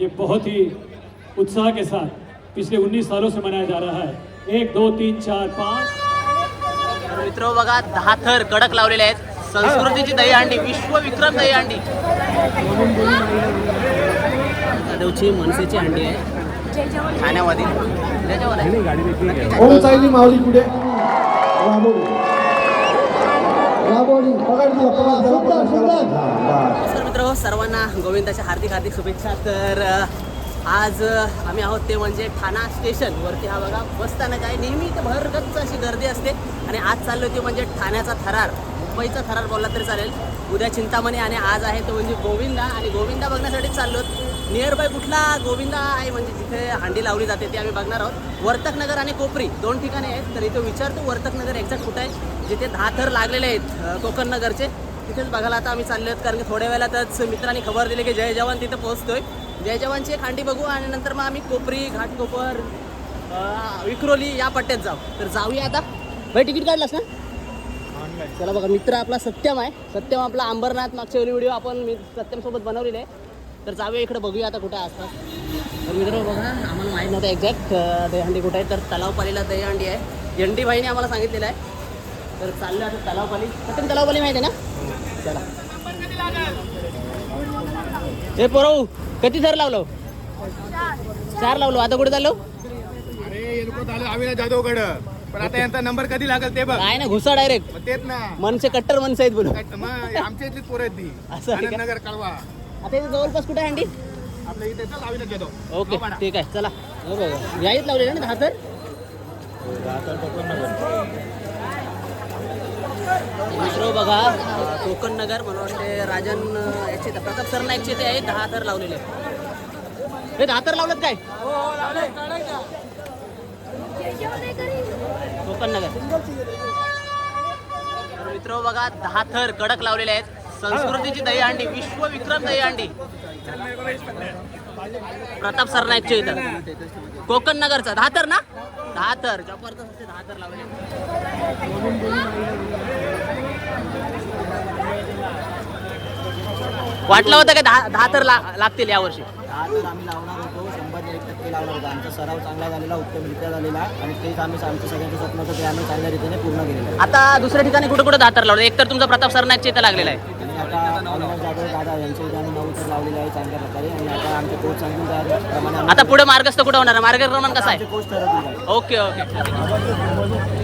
ये बहुत ही उत्साह के साथ पिछले 19 सालों से मनाया जा रहा है। एक दो तीन चार पाँच। तर मित्र बघा दहा थर कडक लावलेले आहेत. संस्कृतीची दहीहंडी विश्वविक्रम दहीहंडी जाधवची मनसेची हंडी आहे. ठाण्यामध्ये त्याच्यावर आहे. ओम सायली माऊली पुढे राबोडी राबोडी पकड दिला पकड सुंदर सुंदर नमस्कार मित्र सर्वांना गोविंदाच्या हार्दिक हार्दिक शुभेच्छा. तर आज आम्ही आहोत ते म्हणजे ठाणा स्टेशन. वरती हा बघा बस स्थानक आहे नेहमी इथे भरगच्च अशी गर्दी असते. आणि आज चाललो ते म्हणजे ठाण्याचा थरार. मुंबईचा थरार बोलला तरी चालेल. उद्या चिंतामणी आणि आज आहे तो म्हणजे गोविंदा. आणि गोविंदा बघण्यासाठीच चाललो नियर बाय कुठला? गोविंदा आहे म्हणजे जिथे हांडी लावली जाते ते आम्ही बघणार आहोत. वर्तक नगर आणि कोपरी दोन ठिकाणी आहेत. तर इथे विचारतो वर्तक नगर एक्झॅक्ट कुठं आहे? जिथे दहा थर लागलेले आहेत कोकण नगरचे तिथेच बघायला आता आम्ही चाललो आहेत कारण की थोड्या वेळातच मित्रांनी खबर दिली की जय जवान तिथे पोहोचतोय. जय जवानची एक हांडी बघू आणि नंतर मग आम्ही कोपरी घाटकोपर विक्रोली या पट्ट्यात जाऊ. तर जाऊया आता. भाई तिकीट काढलास ना? चला बघा मित्र आपला सत्यम आहे. सत्यम आपला अंबरनाथ मागच्या वेळी व्हिडिओ आपण मी सत्यमसोबत बनवलेले आहे. तर जाऊया इकडे बघूया आता कुठे असतात तर मित्र बघा आम्हाला माहीत नव्हतं एक्झॅक्ट दहीहंडी कुठे आहे. तर तलावपालीला दहीहंडी आहे. एंडी भाईने आम्हाला सांगितलेलं आहे. तर चाललं आता तलावपाली. सत्यम तलावपाली माहिती आहे ना? चला. हे पोरव किती थर लावलो? चार लावलो. आता कुठे चाललो? अरे हे अविनाश जाधवकडं पण आता यांचा नंबर कधी लागेल ते बघ. काय ना घुसा डायरेक्ट तेच ना. मनसे कट्टर मनसे आहेत बोलू काय- मग आमच्या इथलीच पोरं आहेत ती. असं आहे? आनंदनगर कळवा आता इथे जवळपास कुठे हंडी आपल्या इथे चल अविनाश जाधव. ओके हो, ठीक आहे. चला. हो बघा. याईत लावलेलं ना दहा तर? मित्र बघा कोकण नगर मला वाटते राजन याचे प्रताप सर नाईकचे ते आहे दहा तर लावलेले. हे दहा तर लावलेत काय? कोकण नगर. मित्र बघा दहा थर कडक लावलेले आहेत. संस्कृतीची दहीहंडी विश्वविक्रम दहीहंडी. प्रताप सरनाईकच्या इथं. कोकण नगरचा दहा तर ना? दहा तर. जबरदस्त असे दहा तर लावले वाटलं होतं का दहा दहा तर ला- लागतील यावर्षी दहा तर आम्ही लावणार होतो. शंभर एक टक्के लावणार होतो. आमचा सराव चांगला झालेला उत्तमरित्या झालेला. आणि तेच आम्ही आमचं सगळ्यांचं स्वप्न होतं ते आम्ही चांगल्या रीतीने पूर्ण केलेलं आता दुसऱ्या ठिकाणी कुठे कुठे दहा तर लावले एक तर तुमचा प्रताप सरनाईकच्या इथं लागलेला आहे. दादा यांच्या इथे आम्ही नऊ तर लावलेले आहे चांगल्या प्रकारे. आणि आता आमचे कोच सांगून त्याप्रमाणे आता पुढे मार्गस्थ कुठे होणार? मार्गक्रमण कसा आमचे आहे कोच ठरवतील. आहे ओके. ओके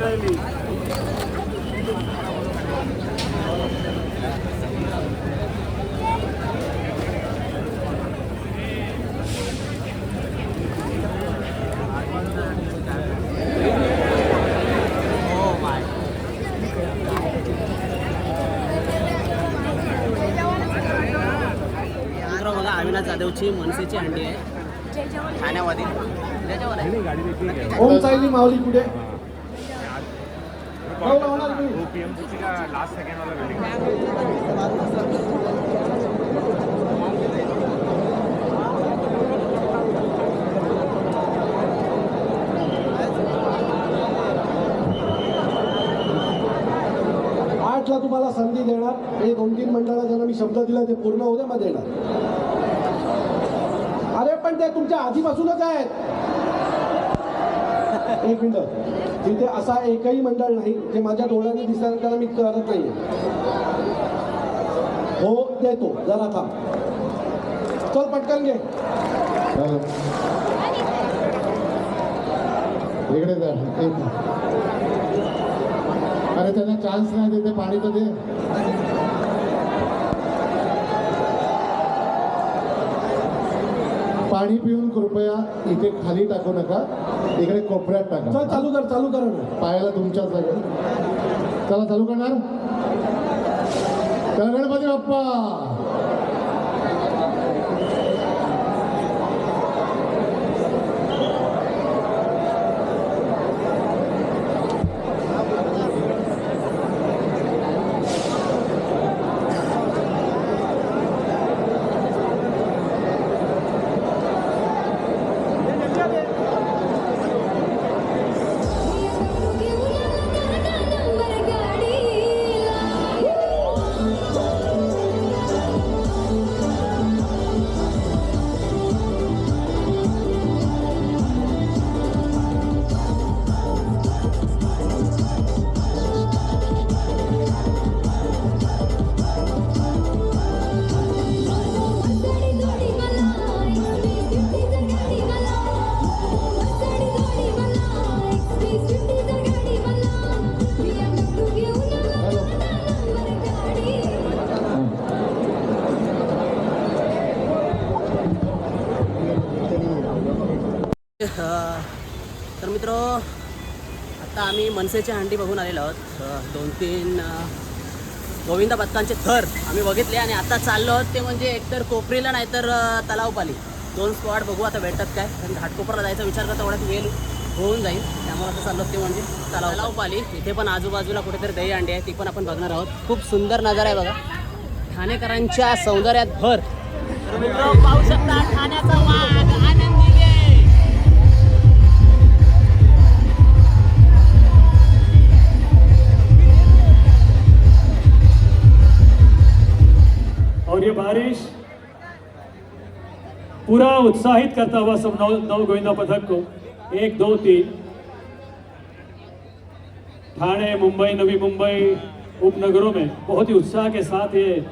राहिली. मित्र बघा अविनाश जाधवची मनसेची हंडी आहे. ठाण्यामध्ये. ओम सायली माऊली पुढे. आठला तुम्हाला संधी देणार. हे दोन तीन मंडळाला ज्यांना मी शब्द दिला ते पूर्ण होते मग देणार अरे पण ते तुमच्या आधीपासूनच आहेत. एक मिनिट. तिथे असा एकही मंडळ नाही जे माझ्या डोळ्याने दिसणार त्याला मी करत नाहीये. हो देतो. जरा थांब. चल पटकन घे. इकडे जा. एक अरे त्यांना चान्स नाही देते. पाणी तर दे. पाणी पिऊन कृपया इथे खाली टाकू नका. इकडे कोपऱ्यात चल टाका. चालू कर चालू कर. ना पायाला तुमच्याच लागेल चला चालू करणार? चला गणपती बाप्पा! मनसेची हंडी बघून आलेलो आहोत. दोन तीन गोविंदा पथकांचे थर आम्ही बघितले आणि आता चाललो आहोत ते म्हणजे एकतर कोपरीला नाहीतर तर तलावपाली. दोन स्पॉट बघू आता भेटतात काय. कारण घाटकोपरला जायचा विचार करता तेवढ्यात वेळ होऊन जाईल. त्यामुळे आता चाललो ते म्हणजे तलाव तलावपाली. इथे पण आजूबाजूला कुठेतरी दही अंडी आहे ती पण आपण बघणार आहोत. खूप सुंदर नजारा आहे बघा. ठाणेकरांच्या सौंदर्यात भर. पाहू शकता ठाण्याचा वाघ बारिश। पूरा उत्साहित करता हुआ सब नव नव गोविंदा पथक को। एक, दो, तीन। ठाणे मुंबई, नवी मुंबई, उपनगरों में बहुत ही उत्साह के साथ ये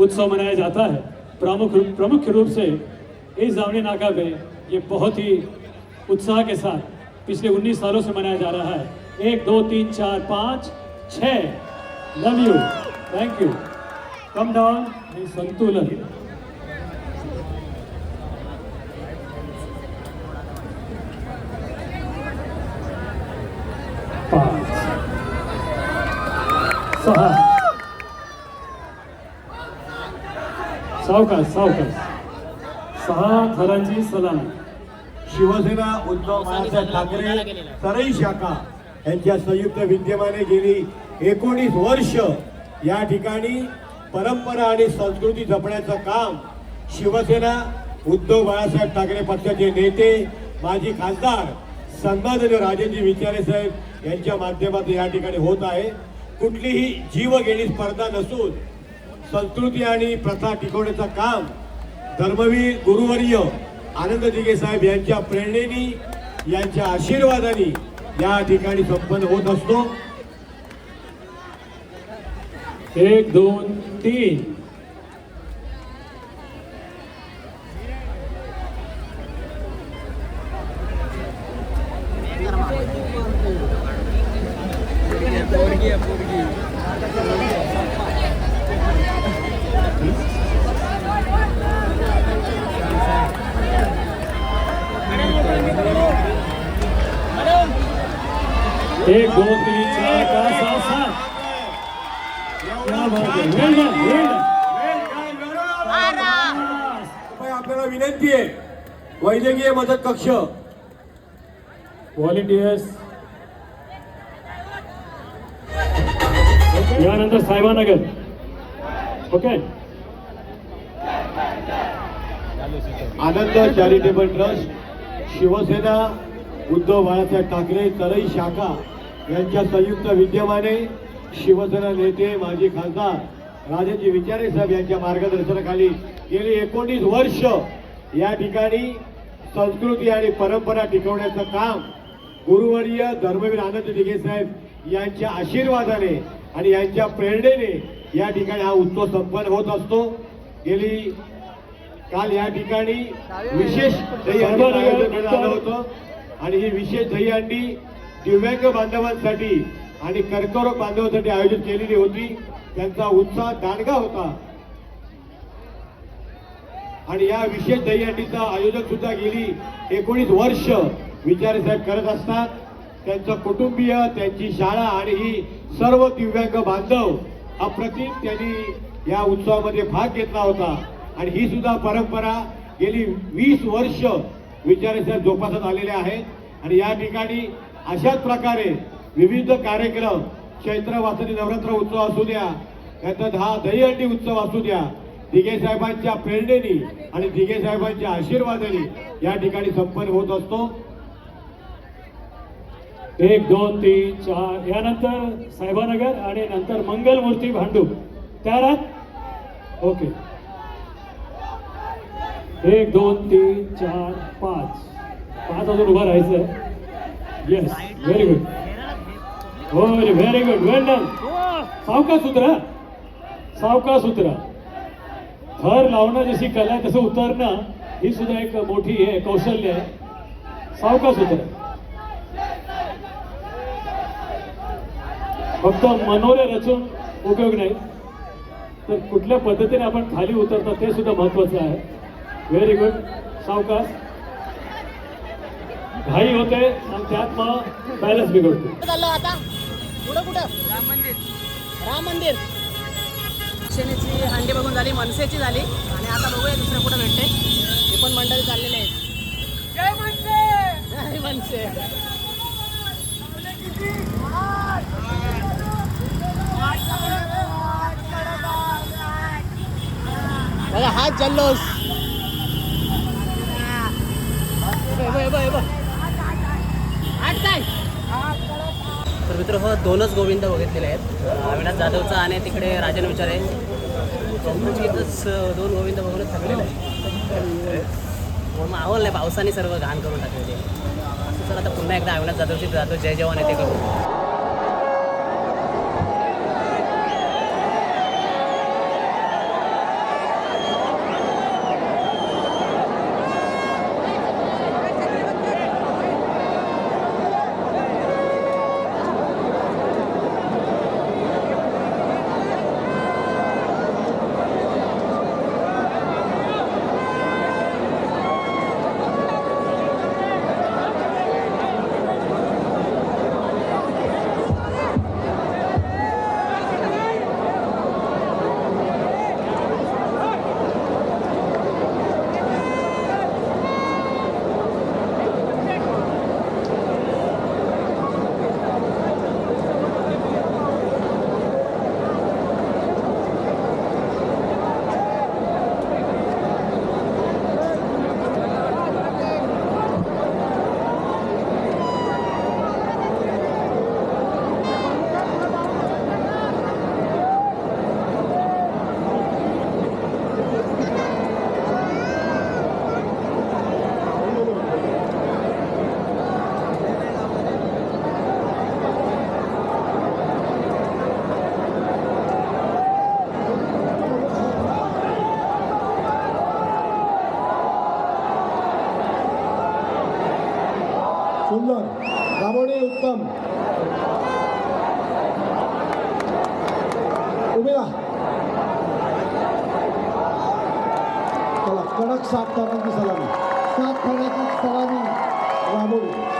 उत्सव मनाया जाता है। प्रमुख प्रमुख रूप से इस जावनी नाका में ये बहुत ही उत्साह के साथ पिछले 19 सालों से मनाया जा रहा है। एक, दो, तीन, चार, पाँच छ love you thank you come down संतुलन. पाच. सहा. सावकाश सावकाश. सहा थरांची सलामी. शिवसेना उद्धव बाळासाहेब ठाकरे सरई शाखा यांच्या संयुक्त विद्यमाने गेली एकोणीस वर्ष या ठिकाणी. परंपरा आणि संस्कृती जपण्याचं काम शिवसेना उद्धव बाळासाहेब ठाकरे पक्षाचे नेते माजी खासदार सन्माननीय राजेंद्र विचारे साहेब यांच्या माध्यमातून या ठिकाणी होत आहे. कुठलीही जीवघेणी स्पर्धा नसून संस्कृती आणि प्रथा टिकवण्याचं काम धर्मवीर गुरुवर्य आनंद दिघे साहेब यांच्या प्रेरणेनी यांच्या आशीर्वादाने या ठिकाणी संपन्न होत असतो. एक दोन तीन एक दो तीन चार पाँच सात सात क्या बात है वेल डन वेल डन कृपया आपल्याला विनंती आहे वैद्यकीय मदत कक्ष. व्हॉलेंटियर्स यानंतर Sahebanagar. Okay Anand charitable trust Shiv Sena Uddhav Balasaheb Thackeray Tarai शाखा यांच्या संयुक्त विद्यमाने शिवसेना नेते माजी खासदार राजेंद्र विचारे साहेब यांच्या मार्गदर्शनाखाली गेली एकोणीस वर्ष या ठिकाणी संस्कृती आणि परंपरा टिकवण्याचं काम गुरुवर्य धर्मवीर आनंद दिघे साहेब यांच्या आशीर्वादाने आणि यांच्या प्रेरणेने या ठिकाणी हा उत्सव संपन्न होत असतो. गेली काल या ठिकाणी विशेष आलं होतं. आणि ही विशेष दहीहंडी दिव्यांग बांधवांसाठी आणि कर्करोग बांधवांसाठी आयोजित केलेली होती. त्यांचा उत्साह दांडगा होता. आणि या विशेष दहीहंडीचा आयोजन सुद्धा गेली. एकोणीस वर्ष विचारे साहेब करत असतात. त्यांचं कुटुंबीय त्यांची शाळा आणि ही सर्व दिव्यांग बांधव अप्रतिम त्यांनी या उत्सवामध्ये भाग घेतला होता. आणि ही सुद्धा परंपरा गेली वीस वर्ष विचारे साहेब जोपासत आलेले आहेत. आणि या ठिकाणी अशाच प्रकारे विविध कार्यक्रम चैत्र वासनी नवरात्र उत्सव असू द्या त्याच्यात हा दहीहंडी उत्सव असू द्या. दिघे साहेबांच्या प्रेरणेने आणि दिघे साहेबांच्या आशीर्वादाने या ठिकाणी संपन्न होत असतो. एक दोन तीन चार यानंतर साहेबानगर आणि नंतर मंगलमूर्ती भांडूप. त्या ओके. एक दोन तीन चार पाच. पाच अजून उभं राहायचं. येस व्हेरी गुड हो व्हेरी गुड वेल डन सावका उतरा सावका उतरा थर लावणं जशी कला आहे तसं उतरणं ही सुद्धा एक मोठी हे कौशल्य आहे. सावका उतरा फक्त मनोरे रचून उपयोग नाही. तर कुठल्या पद्धतीने आपण खाली उतरतो ते सुद्धा महत्वाचं आहे. व्हेरी गुड सावकाश घाई होते आणि त्यात मग बॅलन्स बिघडतो कुठं कुठं? राम मंदिर. राम मंदिर. शिवसेनेची हंडी बघून झाली मनसेची झाली. आणि आता बघूया दुसरं कुठं भेटते हे पण मंडळी चाललेले आहेत. जय मनसे! जय मनसे. बघा हाच जल्लोष. हे बघ, हे बघ, हे बघ. हात काय? तर मित्र हो दोनच गोविंद बघितलेले आहेत. अविनाश जाधवचा आणि तिकडे राजन विचारे. कंपनीची इथंच दोन गोविंद बघूनच थकलेले आहे माहोल नाही पावसाने सर्व घाण करून टाकलेले असं सर आता पुन्हा एकदा अविनाश जाधवची जाधव जय जवान आहे ते करू सुंदर दाबोडे उत्तम उभे राहा चला कडक सात थापांची सलामी सात थापांची सलामी राबोडी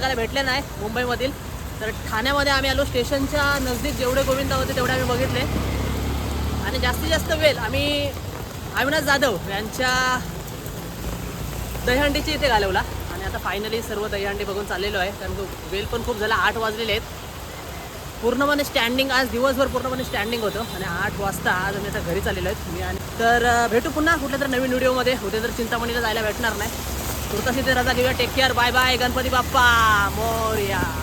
बघायला भेटले नाही मुंबईमधील. तर ठाण्यामध्ये आम्ही आलो स्टेशनच्या नजदीक जेवढे गोविंदा होते तेवढे आम्ही बघितले. आणि जास्तीत जास्त वेळ आम्ही अविनाश जाधव यांच्या दहीहंडीची इथे घालवला. आणि आता फायनली सर्व दहीहंडी बघून चाललेलो आहे. कारण वेल पण खूप झाला आठ वाजलेले आहेत. पूर्णपणे स्टँडिंग आज दिवसभर पूर्णपणे स्टँडिंग होतं. आणि आठ वाजता आज आम्ही आता घरी चाललेलो आहेत. मी आणि तर भेटू पुन्हा कुठल्या तर नवीन व्हिडिओमध्ये उद्या तर चिंतामणीला जायला भेटणार नाही. तुर्तास इथे रजा घेऊया. Take care bye bye Ganpati Bappa. Morya.